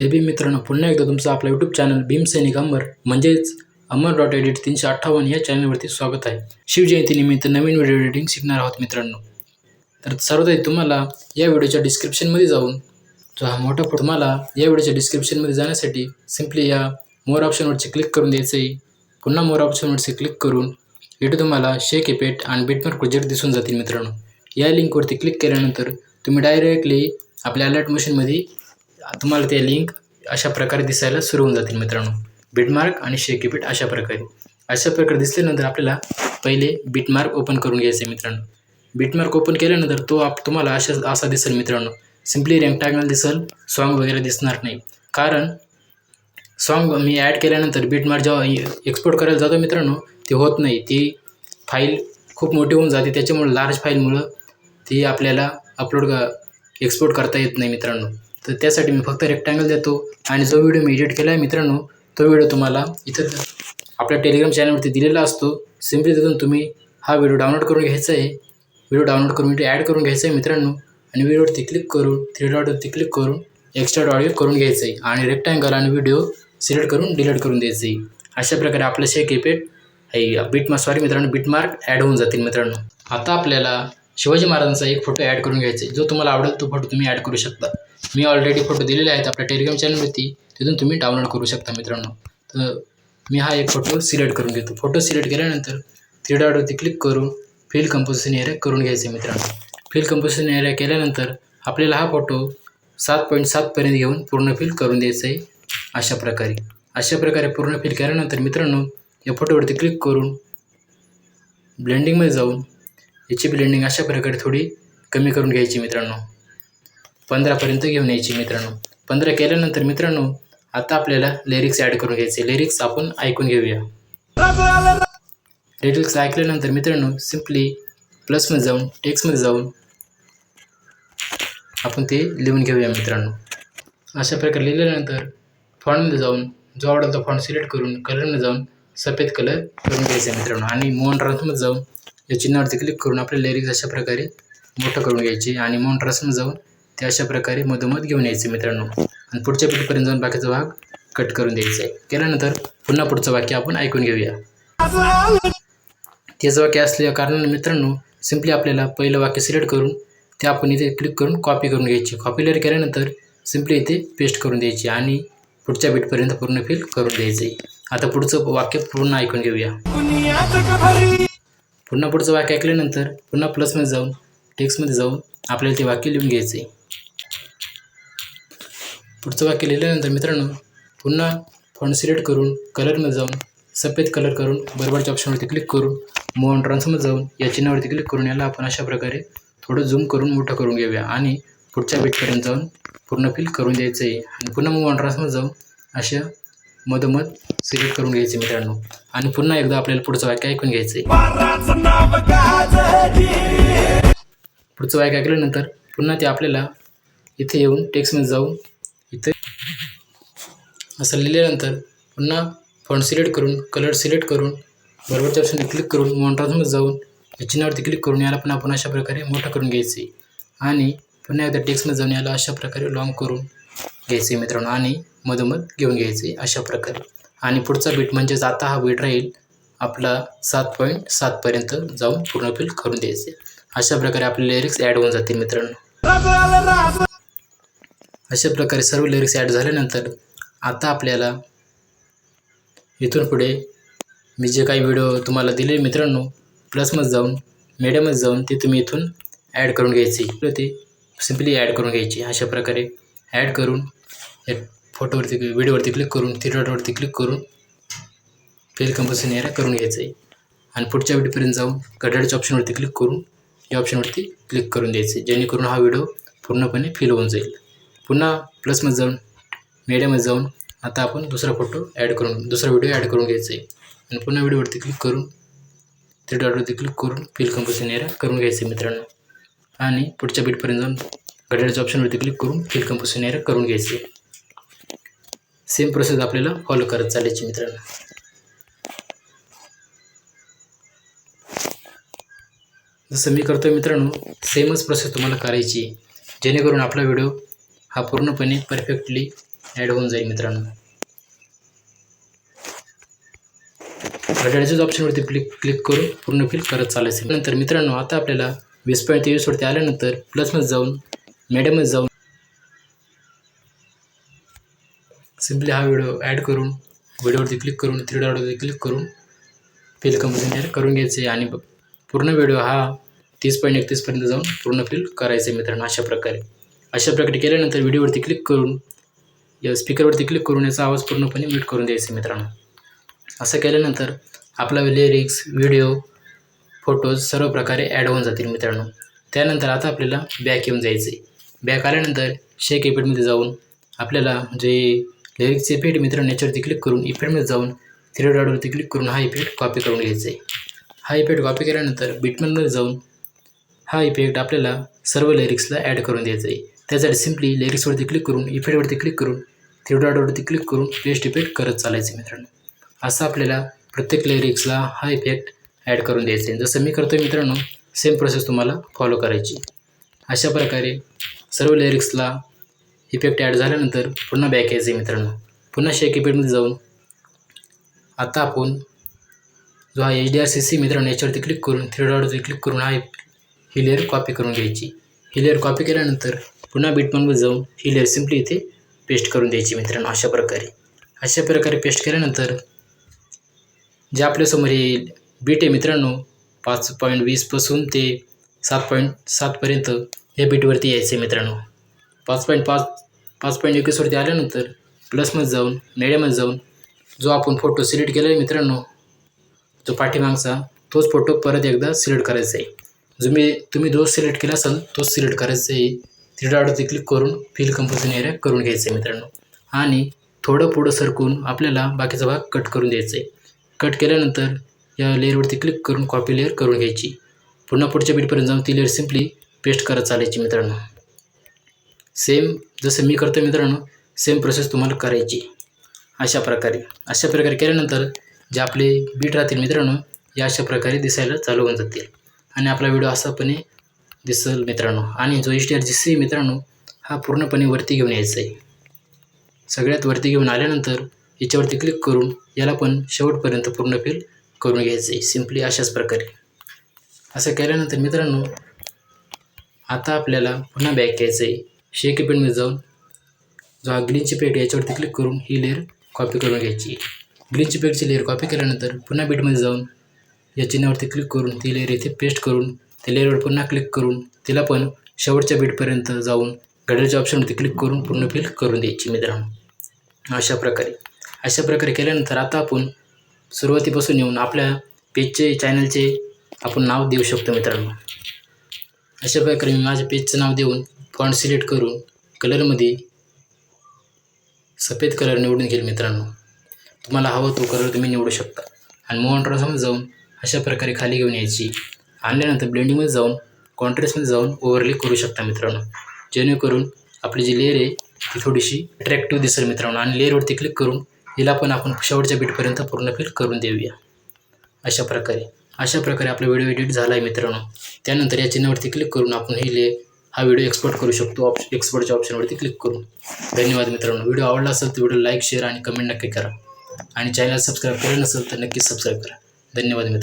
हे बी मित्रांनो पुन्हा एकदा तुमचं आपलं यूट्यूब चॅनल भीमसैनिक अंबर म्हणजेच अमर डॉट एडिट तीनशे अठ्ठावन्न या चॅनलवरती स्वागत आहे. शिवजयंतीनिमित्त नवीन व्हिडिओ एडिटिंग शिकणार आहोत मित्रांनो. तर सर्वप्रथम तुम्हाला या व्हिडिओच्या डिस्क्रिप्शनमध्ये जाऊन जो हा मोठा फोटो तुम्हाला या व्हिडिओच्या डिस्क्रिप्शनमध्ये जाण्यासाठी सिम्पली या मोर ऑप्शनवरती क्लिक करून द्यायचं आहे. पुन्हा मोर ऑप्शनवरती क्लिक करून इथे तुम्हाला शेक इफेक्ट आणि बिटमार्क प्रोजेक्ट दिसून जातील मित्रांनो. या लिंकवरती क्लिक केल्यानंतर तुम्ही डायरेक्टली आपल्या अलर्ट मशीनमध्ये तुम्हाला ते लिंक अशा प्रकारे दिसायला सुरू होऊन जातील मित्रांनो. बिटमार्क आणि शेक बीट अशा प्रकारे. अशा प्रकारे दिसल्यानंतर आपल्याला पहिले बिटमार्क ओपन करून घ्यायचं आहे मित्रांनो. बिटमार्क ओपन केल्यानंतर तो आप तुम्हाला अशा असा दिसेल मित्रांनो. सिम्पली रेक्टँगल दिसेल सॉन्ग वगैरे दिसणार नाही. कारण सॉन्ग मी ॲड केल्यानंतर बिटमार्क जेव्हा एक्सपोर्ट करायला जातो मित्रांनो ते होत नाही. ती फाईल खूप मोठी होऊन जाते. त्याच्यामुळे लार्ज फाईलमुळं ती आपल्याला अपलोड एक्सपोर्ट करता येत नाही मित्रांनो. तर त्यासाठी मी फक्त रेक्टँगल देतो आणि जो व्हिडिओ मी एडिट केला आहे मित्रांनो तो व्हिडिओ तुम्हाला इथं आपल्या टेलिग्राम चॅनलवरती दिलेला असतो. सिम्पली तिथून तुम्ही हा व्हिडिओ डाउनलोड करून घ्यायचा आहे. व्हिडिओ डाउनलोड करून इथे ॲड करून घ्यायचा आहे मित्रांनो. आणि व्हिडिओवरती क्लिक करून थ्री डॉटवरती क्लिक करून एक्स्ट्रा ऑडिओ करून घ्यायचं आहे. आणि रेक्टँगल आणि व्हिडिओ सिलेक्ट करून डिलीट करून द्यायचं आहे. अशा प्रकारे आपलं शेक इफेक्ट हे बीट सॉरी मित्रांनो बीटमार्क ॲड होऊन जातील मित्रांनो. आता आपल्याला शिवाजी महाराजांचा एक फोटो ॲड करून घ्यायचा आहे. जो तुम्हाला आवडेल तो फोटो तुम्ही ॲड करू शकता. मी ऑलरेडी फोटो दिलेले आहेत आपल्या टेलिग्राम चॅनलवरती तिथून तुम्ही डाउनलोड करू शकता मित्रांनो. तर मी हा एक फोटो सिलेक्ट करून घेतो. फोटो सिलेक्ट केल्यानंतर थ्री डॉटवरती क्लिक करून फील कंपोजिशन एरिया करून घ्यायचे मित्रांनो. फील कंपोजिशन एरिया केल्यानंतर आपल्याला हा फोटो सात पॉईंट सातपर्यंत घेऊन पूर्ण फील करून द्यायचं आहे अशा प्रकारे. अशा प्रकारे पूर्ण फील केल्यानंतर मित्रांनो या फोटोवरती क्लिक करून ब्लेंडिंगमध्ये जाऊन याची ब्लेंडिंग अशा प्रकारे थोडी कमी करून घ्यायची मित्रांनो. पंधरापर्यंत घेऊन यायची मित्रांनो. पंधरा केल्यानंतर मित्रांनो आता आपल्याला लिरिक्स ॲड करून घ्यायचे. लिरिक्स आपण ऐकून घेऊया. लिरिक्स ऐकल्यानंतर मित्रांनो सिम्पली प्लसमध्ये जाऊन टेक्स्टमध्ये जाऊन आपण ते लिहून घेऊया मित्रांनो. अशा प्रकारे लिहिल्यानंतर फॉन्टमध्ये जाऊन जो आवडेल तो फॉन्ट सिलेक्ट करून कलरमध्ये जाऊन सफेद कलर करून घ्यायचा मित्रांनो. आणि मोहन ट्रान्समध्ये जाऊन या चिन्हावरती क्लिक करून आपले लिरिक्स अशा प्रकारे मोठं करून घ्यायचे. आणि मोहन ट्रान्समध्ये जाऊन ते अशा प्रकारे मधोमध घेऊन यायचे मित्रांनो. आणि पुढच्या पिढीपर्यंत जाऊन बाकीचा भाग कट करून द्यायचा आहे. केल्यानंतर पुन्हा पुढचं वाक्य आपण ऐकून घेऊया. तेच वाक्य असल्या कारणाने मित्रांनो सिम्पली आपल्याला पहिलं वाक्य सिलेक्ट करून ते आपण इथे क्लिक करून कॉपी करून घ्यायची. कॉपी लिअर केल्यानंतर सिम्पली इथे पेस्ट करून द्यायची आणि पुढच्या बीटपर्यंत पूर्ण फिल करून द्यायचे. आता पुढचं वाक्य पूर्ण ऐकून घेऊया. पुन्हा पुढचं वाक्य ऐकल्यानंतर पुन्हा प्लसमध्ये जाऊन टेक्स्टमध्ये जाऊन आपल्याला ते वाक्य लिहून घ्यायचे. पुढचं वाक्य लिहिल्यानंतर मित्रांनो पुन्हा फॉन्ट सिलेक्ट करून कलरमध्ये जाऊन सफेद कलर करून बरोबरच्या ऑप्शनवरती क्लिक करून मोहन ट्रान्समध्ये जाऊन या चिन्हावरती क्लिक करून याला आपण अशा प्रकारे थोडं झूम करून मोठं करून घेऊया आणि पुढच्या बीटपर्यंत जाऊन पूर्ण फिल करून द्यायचं आहे आणि पुन्हा मोहन ट्रान्समध्ये जाऊन अशा मधोमध सिलेक्ट करून घ्यायचे मित्रांनो. आणि पुन्हा एकदा आपल्याला पुढचं वाक्य ऐकून घ्यायचं आहे पुढचं वाक्य ऐकल्यानंतर पुन्हा ते आपल्याला इथे येऊन टेक्स्टमध्ये जाऊन इथे. असं लिहिल्यानंतर पुन्हा फॉन्ट सिलेक्ट करून कलर सिलेक्ट करून बरोबरच्या ऑप्शन क्लिक करून मॉन्ट्रान्समध्ये जाऊन या चिन्हावरती क्लिक करून याला पण आपण अशा प्रकारे मोठं करून घ्यायचे. आणि पुन्हा एकदा टेक्स्टमध्ये जाऊन याला अशा प्रकारे लॉंग करून घ्यायचे मित्रांनो. आणि मधोमध घेऊन घ्यायचे अशा प्रकारे. आणि पुढचा बीट म्हणजेच आता हा बीट राहील आपला सात पॉईंट सातपर्यंत जाऊन पूर्ण फिल करून द्यायचे. अशा प्रकारे आपले लिरिक्स ॲड होऊन जातील मित्रांनो. अशा प्रकारे सर्व लिरिक्स ॲड झाल्यानंतर आता आपल्याला इथून पुढे मी जे काही व्हिडिओ तुम्हाला दिले मित्रांनो प्लसमध्ये जाऊन मीडियममध्ये जाऊन ते तुम्ही इथून ॲड करून घ्यायचे. ते सिम्पली ॲड करून घ्यायची. अशा प्रकारे ॲड करून या फोटोवरती व्हिडिओवरती क्लिक करून थ्री क्लिक करून फेल कंपोजिशन एरिया करून घ्यायचं. आहे आणि पुढच्या व्हिडिओपर्यंत जाऊन कटाडच्या ऑप्शनवरती क्लिक करून या ऑप्शनवरती क्लिक करून द्यायचे. जेणेकरून हा व्हिडिओ पूर्णपणे फिल होऊन जाईल. पुन्हा प्लसमध्ये जाऊन मीडियामध्ये जाऊन आता आपण दुसरा फोटो ॲड करून दुसरा व्हिडिओ ॲड करून घ्यायचा आहे. आणि पुन्हा व्हिडिओवरती क्लिक करून थ्री डॉटवरती क्लिक करून फिल कंपोजिशन एरिया करून घ्यायचे मित्रांनो. आणि पुढच्या बीटपर्यंत जाऊन घड्याळच्या ऑप्शनवरती क्लिक करून फिल कंपोजिशन एरिया करून घ्यायचे सेम प्रोसेस आपल्याला फॉलो करत चालायची मित्रांनो. जसं मी करतो मित्रांनो सेमच प्रोसेस तुम्हाला करायची जेणेकरून आपला व्हिडिओ हा पूर्णपणे परफेक्टली ॲड होऊन जाईल मित्रांनो. घड्याळच्याच ऑप्शनवरती क्लिक क्लिक करून पूर्ण फिल करत चालायचं. नंतर मित्रांनो आता आपल्याला वीस पॉईंट तेवीसवरती आल्यानंतर प्लसमध्ये जाऊन मॅडममध्ये जाऊन सिम्पली हा व्हिडिओ ॲड करून व्हिडिओवरती क्लिक करून थ्री डॉटवरती क्लिक करून फिल कंपनी करून घ्यायचे आणि पूर्ण व्हिडिओ हा तीस पॉईंट एकतीसपर्यंत जाऊन पूर्ण फिल करायचे मित्रांनो अशा प्रकारे. अशा प्रकारे केल्यानंतर व्हिडिओवरती क्लिक करून या स्पीकरवरती क्लिक करून याचा आवाज पूर्णपणे म्यूट करून द्यायचा मित्रांनो. असं केल्यानंतर आपला लिरिक्स व्हिडिओ फोटोज सर्व प्रकारे ॲड होऊन जातील मित्रांनो. त्यानंतर आता आपल्याला बॅक येऊन जायचं आहे बॅक आल्यानंतर शेक इफेक्टमध्ये जाऊन आपल्याला जे लिरिक्सचे इफेक्ट मित्रांनो याच्यावरती क्लिक करून इफेक्टमध्ये जाऊन थ्री डॉटवरती क्लिक करून हा इफेक्ट कॉपी करून घ्यायचा आहे हा इफेक्ट कॉपी केल्यानंतर बिटमनमध्ये जाऊन हा इफेक्ट आपल्याला सर्व लिरिक्सला ॲड करून द्यायचा आहे त्यासाठी सिम्पली लिरिक्सवरती क्लिक करून इफेक्टवरती क्लिक करून थ्री क्लिक करून पेस्ट इफेक्ट करत चालायचं मित्रांनो. असं आपल्याला प्रत्येक लिरिक्सला हा इफेक्ट ॲड करून द्यायचा आहे. जसं मी करतो मित्रांनो सेम प्रोसेस तुम्हाला फॉलो करायची. अशा प्रकारे सर्व लिरिक्सला इफेक्ट ॲड झाल्यानंतर पुन्हा बॅक यायचं आहे मित्रांनो. पुन्हा शेक इफेक्टमध्ये जाऊन आता आपण जो हा H D R C C मित्रांनो याच्यावरती क्लिक करून थ्री डॉटवरती क्लिक करून हा ही लेअर कॉपी करून घ्यायची. ही लेअर कॉपी केल्यानंतर पुन्हा बीटमनवर जाऊन ही लेअर सिम्पली इथे पेस्ट करून द्यायची मित्रांनो अशा प्रकारे. अशा प्रकारे पेस्ट केल्यानंतर जे आपल्यासमोर हे बीट आहे मित्रांनो पाच पॉईंट वीसपासून ते सात पॉईंट सातपर्यंत या बीटवरती यायचं आहे मित्रांनो. पाच पॉईंट पाच पाच पॉईंट एकवीसवरती आल्यानंतर प्लसमध्ये जाऊन मीडियममध्ये जाऊन जो आपण फोटो सिलेक्ट केला आहे मित्रांनो जो पाठीमागचा तोच फोटो परत एकदा सिलेक्ट करायचा आहे. जो मी तुम्ही जो सिलेक्ट केला असाल तोच सिलेक्ट करायचा आहे. थ्री डॉटवरती क्लिक करून फिल कंपोजिशन एरिया करून घ्यायचं आहे मित्रांनो. आणि थोडं पुढं सरकून आपल्याला बाकीचा भाग कट करून द्यायचा आहे कट केल्यानंतर या लेअरवरती क्लिक करून कॉपी लेअर करून घ्यायची. पुन्हा पुढच्या बीटपर्यंत जाऊन ती लेअर सिम्पली पेस्ट करत चालायची मित्रांनो. सेम जसं मी करतो मित्रांनो सेम प्रोसेस तुम्हाला करायची. अशा प्रकारे. अशा प्रकारे केल्यानंतर जे आपले बीट राहतील मित्रांनो या अशा प्रकारे दिसायला चालू होऊन जातील. आणि आपला व्हिडिओ असापणे दिसेल मित्रांनो. आणि जो H D R G C मित्रांनो हा पूर्णपणे वरती घेऊन यायचा आहे सगळ्यात वरती घेऊन आल्यानंतर याच्यावरती क्लिक करून याला पण शेवटपर्यंत पूर्ण फिल करून घ्यायचं आहे सिम्पली अशाच प्रकारे. असं केल्यानंतर मित्रांनो आता आपल्याला पुन्हा बॅक यायचं आहे शेक पेंटमध्ये जाऊन जो हा ग्रीनची पेट याच्यावरती क्लिक करून ही लेअर कॉपी करून घ्यायची. ग्रीनची पेटची लेअर कॉपी केल्यानंतर पुन्हा बीटमध्ये जाऊन या चिन्हावरती क्लिक करून ती लेअर इथे पेस्ट करून त्या लेअरवर पुन्हा क्लिक करून तिला पण शेवटच्या बीटपर्यंत जाऊन घड्याळच्या ऑप्शनवरती क्लिक करून पूर्ण फिल करून द्यायची मित्रांनो. अशा प्रकारे. अशा प्रकारे केल्यानंतर आता आपण सुरुवातीपासून येऊन आपल्या पेजचे चॅनलचे आपण नाव देऊ शकतो मित्रांनो. अशा प्रकारे मी माझ्या पेजचं नाव देऊन फॉन्ट सिलेक्ट करून कलरमध्ये सफेद कलर निवडून घेईल मित्रांनो. तुम्हाला हवा तो कलर तुम्ही निवडू शकता. आणि मोहनट्रासमध्ये जाऊन अशा प्रकारे खाली घेऊन यायची. आणल्यानंतर ब्लेंडिंगमध्ये जाऊन कॉन्ट्रेस्टमध्ये जाऊन ओव्हरले करू शकता मित्रांनो. जेणेकरून आपली जी लेअर आहे ती थोडीशी अट्रॅक्टिव्ह दिसेल मित्रांनो. आणि लेअरवरती क्लिक करून हिला पण आपण शेवटच्या बीटपर्यंत पूर्ण फिल करून देऊया. अशा प्रकारे. अशा प्रकारे आपला व्हिडिओ एडिट झाला आहे मित्रांनो. त्यानंतर या चिन्हावरती क्लिक करून आपण ही ले हा व्हिडिओ एक्सपोर्ट करू शकतो. ऑप्श एक्सपोर्टच्या ऑप्शनवरती क्लिक करून. धन्यवाद मित्रांनो. व्हिडिओ आवडला असेल तर व्हिडिओ लाईक शेअर आणि कमेंट नक्की करा. आणि चॅनल सबस्क्राईब केलं नसेल तर नक्कीच सबस्क्राईब करा. धन्यवाद मित्रांनो.